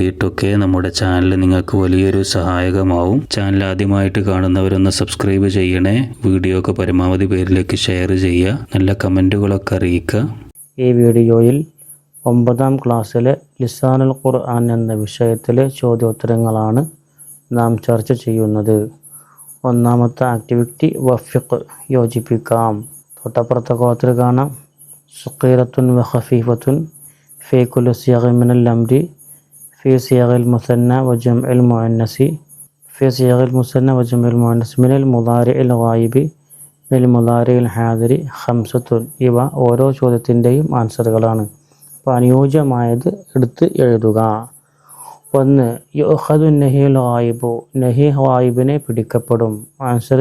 വേണ്ടിയിട്ടൊക്കെ നമ്മുടെ ചാനൽ നിങ്ങൾക്ക് വലിയൊരു സഹായകമാവും. ചാനൽ ആദ്യമായിട്ട് കാണുന്നവരൊന്ന് സബ്സ്ക്രൈബ് ചെയ്യണേ. വീഡിയോ ഒക്കെ പരമാവധി പേരിലേക്ക് ഷെയർ ചെയ്യുക. നല്ല കമന്റുകളൊക്കെ അറിയിക്കുക. ഈ വീഡിയോയിൽ ഒമ്പതാം ക്ലാസ്സിലെ ലിസാനുൽ ഖുർആൻ എന്ന വിഷയത്തിലെ ചോദ്യോത്തരങ്ങളാണ് നാം ചർച്ച ചെയ്യുന്നത്. ഒന്നാമത്തെ ആക്ടിവിറ്റി വഫിഖ് യോജിപ്പിക്കാം. തൊട്ടപ്പുറത്തെ കോത്തിൽ കാണാം. സുഖീറത്തുൻ വഹഫീഫത്തുൻ ഖഫീഫത്തുൻ ഫി സിയഗ മിനൽ അംരി ഫി صيغ المثنى وجمع المؤنث في صيغ المثنى وجمع المؤنث من المضارع الغائب من المضارع الحاضر. خمسة ഇവ ഓരോ ചോദ്യത്തിന്റെയും ആൻസറുകളാണ്. അപ്പോൾ അനുയോജ്യമായത് എടുത്ത് എഴുതുക. ഒന്ന് യുഹദു നഹി ലായിബു നഹി ഗായിബിനെ പിടിക്കപ്പെടും. ആൻസർ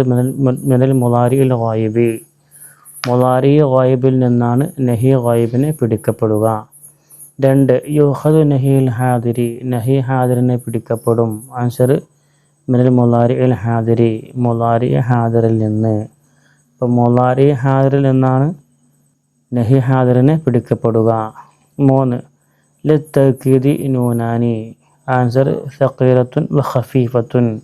മിനൽ മുലാരി ലായിബി മുലാരി ഗായിബിൽ നിന്നാണ് നഹി ഗായിബിനെ പിടിക്കപ്പെടുക. രണ്ട് യുഹദു നഹിൽ ഹാദിരി നഹി ഹാദിറിനെ പിടിക്കപ്പെടും. ആൻസർ മിനൽ മുലാരി അൽ ഹാദിരി മുലാരി ഹാദിറിൽ നിന്ന്. ഇപ്പം മുലാരി ഹാദിറിൽ നിന്നാണ് നഹി ഹാദിറിനെ പിടിക്കപ്പെടുക. മൂന്ന് ലത്തീദി നൂനാനി. ആൻസർ സക്കീറത്തുൻ ഖഫീഫത്തുൻ.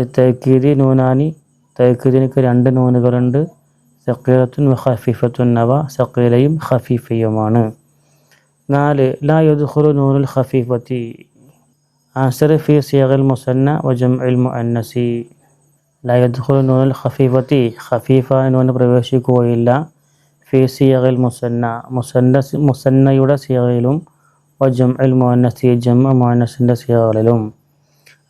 ലത്തീദി നൂനാനി തൈക്കീദിനക്ക് രണ്ട് നൂനുകളുണ്ട്. സക്കീറത്തുൻ ഖഫീഫത്തുൻ അവ സക്കീലയും ഖഫീഫയുമാണ്. നാല് ലാ യദ്ഖുലു നൂനുൽ ഖഫീഫത്തി. ആൻസർ ഫി സിയഗിൽ മുസന്ന വജംഇൽ മുഅന്നസി. ലാ യദ്ഖുലു നൂനുൽ ഖഫീഫത്തി. ഖഫീഫ നൂന് പ്രവേശിക്കുകയില്ല. ഫി സിയഗിൽ മുസന്ന. മുസന്ന മുസന്നയുടെ സിയഗയിലും വജംഇൽ മുഅന്നസി ജംഅ മുഅന്നസിന്റെ സിയകളിലും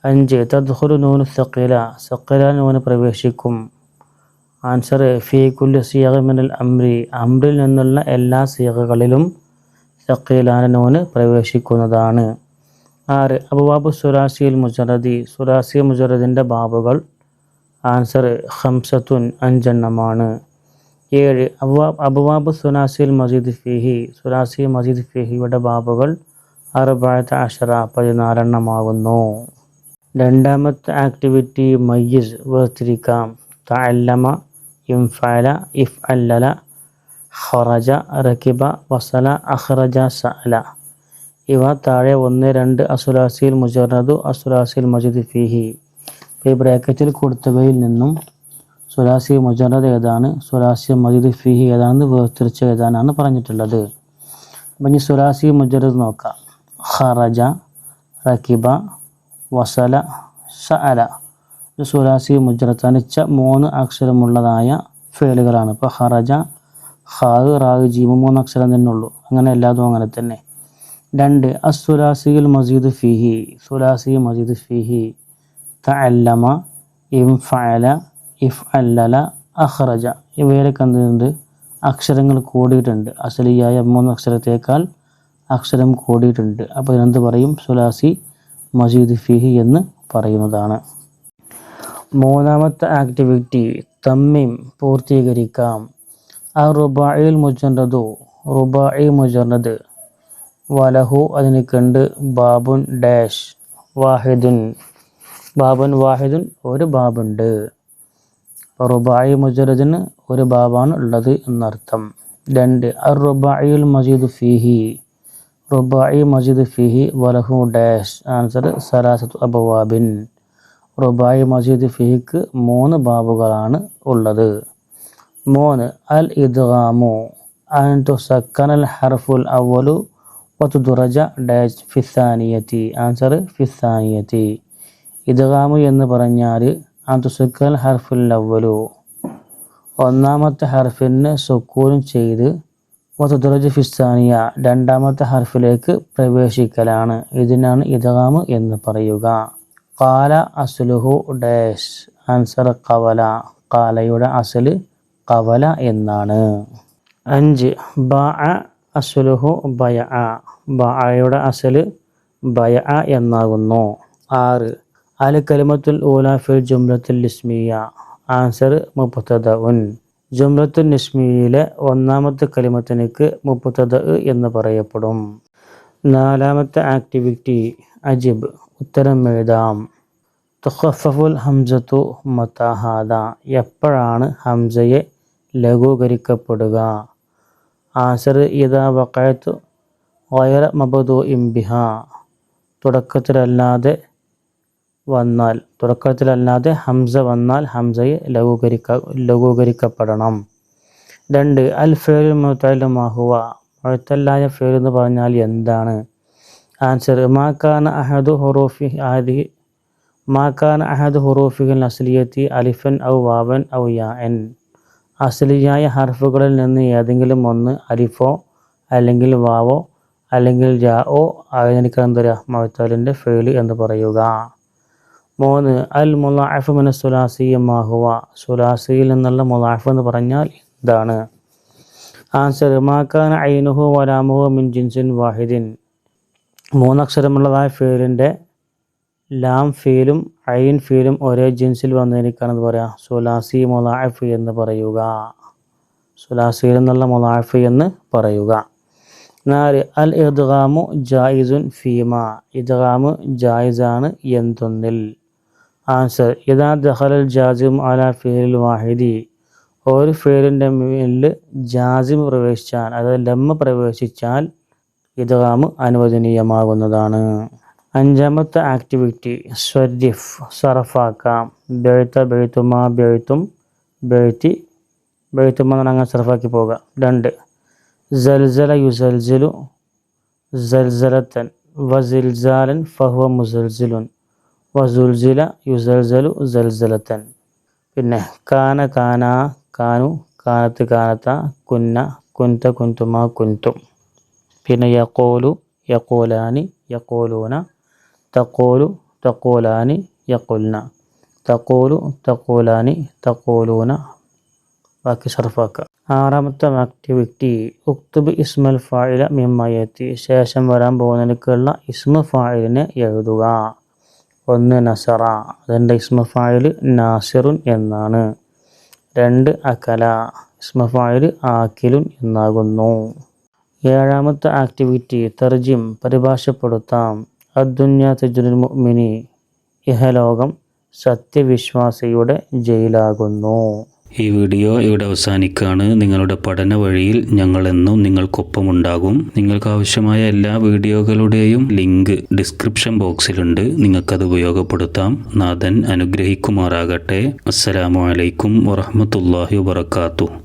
അഞ്ച് തദ്ഖുറു നൂനു സക്കീല സക്കീല നൂന് പ്രവേശിക്കും. ആൻസർ ഫി കുല്ലു സിയഗ മിനൽ അംരി. അംറിൽ നിന്നുള്ള എല്ലാ സിയകളിലും സക്കീലാന നൂന് പ്രവേശിക്കുന്നതാണ്. ആറ് അബുവാബു സുരാസിയിൽ മുജറദി സുരാസി മുജറദിന്റെ ബാബുകൾ. ആൻസർ ഹംസത്തുൻ അഞ്ചെണ്ണമാണ്. ഏഴ് അബുബാബ് അബുബാബ് സുനാസിൽ മജീദ് ഫിഹി സുരാസി മജീദ് ഫിഹിയുടെ ബാബുകൾ അറുപത് അഷറ പതിനാലെണ്ണമാകുന്നു രണ്ടാമത്തെ ആക്ടിവിറ്റി മയ്യിസ് വേർതിരിക്കാം. തഅല്ലമ ഇംഫല ഇഫ് അല്ലല ഖറജ റക്കിബ വസല അഖ്റജ സഅല. ഇവ താഴെ ഒന്ന് രണ്ട് അസുലാസിൽ മുജറദു അസുലാസിൽ മജുദ് ഫിഹി. ഈ ബ്രാക്കറ്റിൽ കൊടുത്തവയിൽ നിന്നും സുലാസി മുജറദ് ഏതാണ് സുലാസി മജുദ് ഫിഹി ഏതാണെന്ന് വേർതിരിച്ച് ഏതാനാണ് പറഞ്ഞിട്ടുള്ളത്. അപ്പം ഇനി സുലാസി മുജറദ് നോക്കാം. ഹറജ റക്കിബ വസല സഅല. സുലാസി മുജറത്താണ് തനിച്ച മൂന്ന് അക്ഷരമുള്ളതായ ഫേലുകളാണ്. ഇപ്പോൾ ഖറജ ഹാഗ് റാഗ് ജീമ മൂന്ന് അക്ഷരം തന്നെ ഉള്ളൂ. അങ്ങനെ എല്ലാതും അങ്ങനെ തന്നെ. രണ്ട് അസുലാസിയിൽ മസീദ് ഫിഹി. സുലാസി മസീദ് ഫിഹി. തഅല്ലമ ഫല ഇഫ് അല്ലല അഹ്റജ ഇവയിലൊക്കെ എന്തുണ്ട് അക്ഷരങ്ങൾ കൂടിയിട്ടുണ്ട്. അസലിയായ മൂന്ന് അക്ഷരത്തേക്കാൾ അക്ഷരം കൂടിയിട്ടുണ്ട്. അപ്പോൾ ഇതിനെന്ത് പറയും? സുലാസി മസീദ് ഫിഹി എന്ന് പറയുന്നതാണ്. മൂന്നാമത്തെ ആക്ടിവിറ്റി തമ്മിം പൂർത്തീകരിക്കാം. റുബായിൽ മുജറദു റുബായി മുജറദ് വലഹു അതിന് കണ്ട് ബാബുൻ ഡാഷ് വാഹിദുൻ. ബാബുൻ വാഹിദുൻ ഒരു ബാബുണ്ട്. റുബായി മുജറദിന് ഒരു ബാബാണ് ഉള്ളത് എന്നർത്ഥം. രണ്ട് അർ മജീദ് ഫിഹി. റുബായി മജീദ് ഫിഹി വലഹു ഡാഷ്. ആൻസർ സലാസത്ത് അബവാബിൻ. റുബായി മജീദ് ഫിഹിക്ക് മൂന്ന് ബാബുകളാണ് ഉള്ളത്. മൂന്ന് അൽ ഇദ്ഗാമു അൻ സക്കനൽ അൽ ഹർഫുൽ അവലു വതുദുറജ ഡാഷ് ഫിസാനിയത്തി ആൻസർ ഫിസാനിയത്തി ഇദ്ഗാമു എന്ന് പറഞ്ഞാൽ അൻ തുസക്കൽ ഹർഫുൽ അവലു ഒന്നാമത്തെ ഹർഫിന് സുക്കൂനും ചെയ്ത് വതുദുറജ ഫിസാനിയ രണ്ടാമത്തെ ഹർഫിലേക്ക് പ്രവേശിക്കലാണ്. ഇതിനാണ് ഇദ്ഗാമു എന്ന് പറയുക. കാല അസുലുഹു ഡാഷ് ആൻസർ കവല കാലയുടെ അസൽ കവല എന്നാണ്. അഞ്ച് ബാ അസുലുഹു ബയ ബയുടെ അസൽ ബയ എന്നാകുന്നു. ആറ് അൽ കലിമത്തുൽ ഊല ഫിൽ ജുംലത്തുൽ ഇസ്മിയ ആൻസർ മുപ്പത്തത ഉൻ ജുംലത്തുൽ ഇസ്മിയിലെ ഒന്നാമത്തെ കലിമത്തിനക്ക് മുപ്പത്തത എന്ന് പറയപ്പെടും. നാലാമത്തെ ആക്ടിവിറ്റി അജിബ് ഉത്തരം എഴുതാം. തുഖഫഫുൽ ഹംസത്തു മത്താഹാദ എപ്പോഴാണ് ഹംസയെ ലഘൂകരിക്കപ്പെടുക. ആസർ ഇതാ വക്കയത്ത് വയറ മബദു ഇംബിഹ തുടക്കത്തിലല്ലാതെ വന്നാൽ തുടക്കത്തിലല്ലാതെ ഹംസ വന്നാൽ ഹംസയെ ലഘൂകരിക്ക ലഘൂകരിക്കപ്പെടണം. രണ്ട് അൽ ഫേൽ മുത്തലുമാഹുവ മുഴത്തല്ലായ ഫേൽ എന്ന് പറഞ്ഞാൽ എന്താണ്? ആൻസർ മാക്കാന അഹദു ഹുറൂഫി ആദി മാക്കാന അഹദ് ഹുറൂഫിൻ അസ്ലിയത്തി അലിഫൻ ഔ വാവൻ ഔ യാ എൻ. അസ്ലിയായ ഹർഫുകളിൽ നിന്ന് ഏതെങ്കിലും ഒന്ന് അലിഫോ അല്ലെങ്കിൽ വാവോ അല്ലെങ്കിൽ ജാ ഓ ആയതിനിക്കാൻ മഴത്താലിന്റെ ഫേൽ എന്ന് പറയുക. മൂന്ന് അൽ മുലാഫ് മിന സുലാസി മാഹുവ സുലാസിയിൽ നിന്നുള്ള മുലാഫ് എന്ന് പറഞ്ഞാൽ ഇതാണ്. ആൻസർ മാക്കാൻ ഐനുഹു വലാമുഹു മിൻ ജിൻസിൻ വാഹിദിൻ. മൂന്നക്ഷരമുള്ളതായ ഫേലിന്റെ ലാം ഫീലും ഐൻ ഫീലും ഒരേ ജിൻസിൽ വന്നതിനേക്കാണെന്ന് പറയാം സുലാസി മൊലാഫ് എന്ന് പറയുക. സുലാസിയിൽ നിന്നുള്ള മൊലാഫ് എന്ന് പറയുക. നാല് അൽ ഇദ്ഗാമു ജായിസുൻ ഫീമ. ഇദ്ഗാമു ജായിസാണ് എന്തൊന്നിൽ? ആൻസർ ഇതാ ദഹലൽ ജാസിം അല ഫീലിൽ വാഹിദി. ഒരു ഫീലിന്റെ മേലിൽ ജാസിം പ്രവേശിച്ചാൽ അതായത് ലമ്മ പ്രവേശിച്ചാൽ ഇദ്ഗാമ് അനുവദനീയമാകുന്നതാണ്. അഞ്ചാമത്തെ ആക്ടിവിറ്റി സ്വരിഫ് സറഫാക്കാം ബെഴുത്ത ബെഴുത്തുമ ബെഴുത്തും ബെഴുത്തി ബെഴുത്തുമ എന്ന് അങ്ങനെ സറഫാക്കി പോകുക രണ്ട് സൽസല യുസൽസലു ജൽസലത്തൻ വസിൽസാലൻ ഫഹുവ മുസൽസിലുൻ വസുൽസില യുസൽസലു ജൽസലത്തൻ പിന്നെ കാന കാന കാനു കാനത്ത് കാനത്ത കുന്ന കുന്ത കുന്തുമ കുന്തും. പിന്നെ യക്കോലു യക്കോലാനി യക്കോലൂന തക്കോലു തക്കോലാനി യക്കുൽന തക്കോലു തക്കോലാനി തക്കോലൂന ബാക്കി ഷർഫാക്കുക ആറാമത്തെ ആക്ടിവിറ്റി ഉക്തുബ് ഇസ്മൽ ഫായില മിമ്മയത്തി ശേഷം വരാൻ പോകുന്നതിലേക്കുള്ള ഇസ്മ ഫായിലിനെ എഴുതുക. ഒന്ന് നസറ. അതിന്റെ ഇസ്മ ഫായിൽ നാസിറുൻ എന്നാണ്. രണ്ട് അകല. ഇസ്മ ഫായിൽ ആക്കിലുൻ എന്നാകുന്നു. ഏഴാമത്തെ ആക്ടിവിറ്റി തർജിം പരിഭാഷപ്പെടുത്താം. അദ്ദുന്യ മുഅ്മിനി. ഇഹലോകം സത്യവിശ്വാസിയുടെ ജയിലാകുന്നു. ഈ വീഡിയോ ഇവിടെ അവസാനിക്കുകയാണ്. നിങ്ങളുടെ പഠന വഴിയിൽ ഞങ്ങൾ എന്നും നിങ്ങൾക്കൊപ്പമുണ്ടാകും. നിങ്ങൾക്ക് ആവശ്യമായ എല്ലാ വീഡിയോകളുടെയും ലിങ്ക് ഡിസ്ക്രിപ്ഷൻ ബോക്സിലുണ്ട്. നിങ്ങൾക്കത് ഉപയോഗപ്പെടുത്താം. നാഥൻ അനുഗ്രഹിക്കുമാറാകട്ടെ. അസ്സലാമു അലൈക്കും വറഹ്മത്തുള്ളാഹി വബറകാതുഹു.